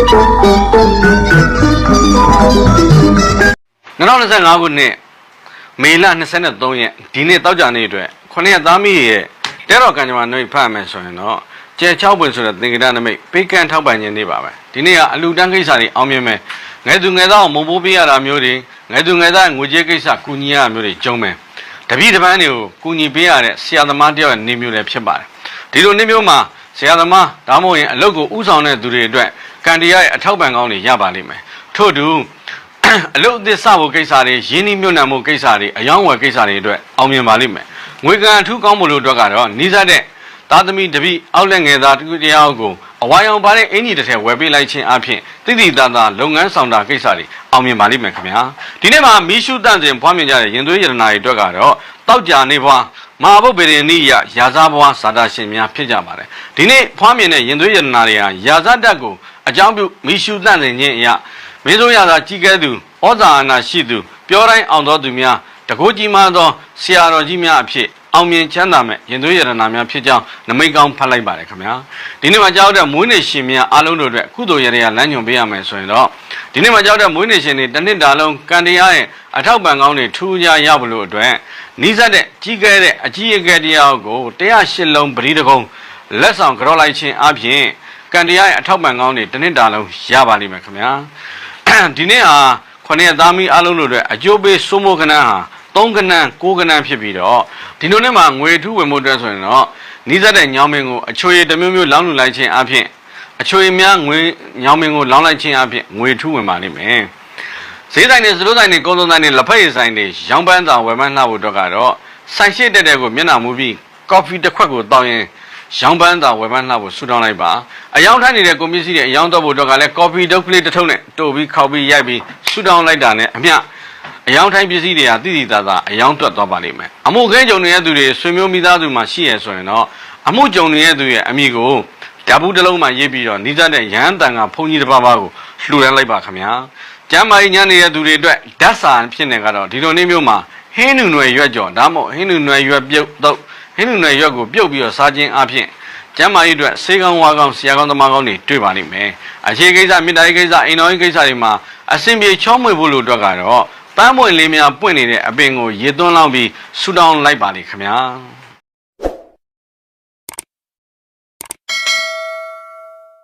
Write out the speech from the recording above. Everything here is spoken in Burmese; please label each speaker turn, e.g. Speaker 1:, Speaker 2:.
Speaker 1: 2025ခုနှစ်မေလ23ရက်ဒီနေ့တောက်ကြနေ့အတွက်ခொနရက်သားမီးရဲ့တဲတော်ကံကြမ္မာနှုတ်ဖတ်မယ်ဆိုရင်တော့ကျဲ6ပွင့်ဆိုတဲ့သင်္ကေတနမိတ်ပေးကမ်းထောက်ပံ့ခြင်းနေ့ပါပဲဒီနေ့ကအလူတန်းကိစ္စတွေအောင်မြင်မယ်ငယ်သူငယ်သားကိုမုံပိုးပေးရတာမျိုးတွေငယ်သူငယ်သားငွေကြေးကိစ္စကူညီရတာမျိုးတွေကျုံမယ်တပည့်တစ်ပန်းတွေကိုကူညီပေးရတဲ့ဆရာသမားတယောက်ရဲ့နေမျိုးလည်းဖြစ်ပါတယ်ဒီလိုနေမျိုးမှာဆရာသမားဒါမှမဟုတ်ရင်အလုပ်ကိုဥဆောင်တဲ့သူတွေအတွက် ကံတရားရဲ့အထောက်ပံ့ကောင်းတွေရပါလိမ့်မယ်ထို့အတူအလုတ်အသစ်စဖို့ကိစ္စတွေရင်းနှီးမြှုပ်နှံမှုကိစ္စတွေအယောင်းဝယ်ကိစ္စတွေအတွက်အောင်မြင်ပါလိမ့်မယ်။ငွေကံအထူးကောင်းမှုလို့အတွက်ကတော့နီးစပ်တဲ့သားသမီးတပည့်အောက်လက်ငယ်သားတူတရားကိုအဝါရောင်ပါတဲ့အင်ကြီးတစ်ထည်ဝယ်ပေးလိုက်ခြင်းအပြင်တိတိတသာလုပ်ငန်းဆောင်တာကိစ္စတွေအောင်မြင်ပါလိမ့်မယ်ခင်ဗျာ။ဒီနေ့မှာမီးရှုတန့်စဉ်ဖွားမြင်ကြတဲ့ရင်သွေးရတနာတွေအတွက်ကတော့တောက်ကြနေဘွားမဟာဘုတ်ပေရင်နိယရာဇဘွားဇာတာရှင်များဖြစ်ကြပါတယ်။ဒီနေ့ဖွားမြင်တဲ့ရင်သွေးရတနာတွေဟာရာဇတက်ကို အကြောင်းပြုမီးရှုတန့်စဉ်ခြင်းအရာမင်းတို့ရသာကြီးကဲသူဩဇာအာဏာရှိသူပြောတိုင်းအောင်တော်သူများတကူကြီးမားသောဆရာတော်ကြီးများအဖြစ်အောင်မြင်ချမ်းသာမဲ့ရင်သွေးရတနာများဖြစ်ကြောင်းနမိတ်ကောင်းဖတ်လိုက်ပါတယ်ခင်ဗျာဒီနေ့မှာကြောက်တဲ့မွေးနေ့ရှင်များအားလုံးတို့အတွက်ကုသိုလ်ရရလမ်းညွှန်ပေးရမယ်ဆိုရင်တော့ဒီနေ့မှာကြောက်တဲ့မွေးနေ့ရှင်တွေတစ်နှစ်တာလုံးကံတရားရဲ့အထောက်ပံ့ကောင်းတွေထူးခြားရဖို့လို့အတွက်နီးစပ်တဲ့ကြီးကဲတဲ့အကြီးအကဲတရားကို108လုံးပရိဒဂုံလက်ဆောင်ကြောလိုက်ခြင်းအပြင် ကံတရားရဲ့အထောက်ပံ့ကောင်းတွေတစ်နှစ်တာလုံးရပါလိမ့်မယ်ခင်ဗျာဒီနေ့ဟာခொနည်းသားမီးအားလုံးတို့အတွက်အကျိုးပေးစိုးမိုးကဏ္ဍဟာ3ကဏ္ဍ6ကဏ္ဍဖြစ်ပြီးတော့ဒီလိုနဲ့မှာငွေထူးဝင်မှုအတွက်ဆိုရင်တော့နီးစပ်တဲ့ညောင်းမင်းကိုအချွေတစ်မျိုးမျိုးလောင်းလူလိုက်ခြင်းအပြင်အချွေများငွေညောင်းမင်းကိုလောင်းလိုက်ခြင်းအပြင်ငွေထူးဝင်ပါလိမ့်မယ်ဈေးဆိုင်တွေစတိုးဆိုင်တွေကုန်စုံဆိုင်တွေလက်ဖက်ရည်ဆိုင်တွေရောင်းပန်းသာဝယ်ပန်းလှဖို့အတွက်ကတော့ဆိုင်ရှိတဲ့တဲ့ကိုမျက်နှာမူပြီးကော်ဖီတစ်ခွက်ကိုတောင်းရင် ရောင်းပန်းသာဝယ်ပန်းလှဖို့ဆူတောင်းလိုက်ပါအယောင်ထိုင်းနေတဲ့ကွန်ပစ္စည်းတွေအယောင်တော့ဖို့တော့ကလည်းကော်ဖီဒုတ်ကလေးတစ်ထုပ်နဲ့တိုးပြီးခောက်ပြီးရိုက်ပြီးဆူတောင်းလိုက်တာနဲ့အမျှအယောင်ထိုင်းပစ္စည်းတွေဟာတိတိတသားအယောင်တွက်သွားပါလိမ့်မယ်အမှုခင်းကြုံနေတဲ့သူတွေဆွေမျိုးမိသားစုမှာရှိရဆိုရင်တော့အမှုကြုံနေတဲ့သူရဲ့အမိကိုဓာဘူးတစ်လုံးမှရေးပြီးတော့နီးစပ်တဲ့ရဟန်းတန်ကဘုန်းကြီးတစ်ပါးပါးကိုလှူဒန်းလိုက်ပါခင်ဗျာကျမ်းမာရေးညံ့နေတဲ့သူတွေအတွက်ဓာတ်စာဖြစ်နေကတော့ဒီလိုနေ့မျိုးမှာဟင်းနုနွယ်ရွက်ကြော်ဒါမှမဟုတ်ဟင်းနုနွယ်ရွက်ပြုတ်တော့ ဟင်းနုနွယ်ရွက်ကိုပြုတ်ပြီးတော့စားခြင်းအပြင်ကျမ်းမာရေးအတွက်စေကောင်းဝါကောင်းဆရာကောင်းသမားကောင်းတွေတွေ့ပါလိမ့်မယ်။အခြေကိစ္စမေတ္တာရေးကိစ္စအိမ်တော်ရေးကိစ္စတွေမှာအစဉ်ပြေချောမွေဖို့လို့အတွက်ကတော့ပန်းပွင့်လေးများပွင့်နေတဲ့အပင်ကိုရေသွန်းလောင်းပြီးဆူတောင်းလိုက်ပါလိမ့်ခင်ဗျာ။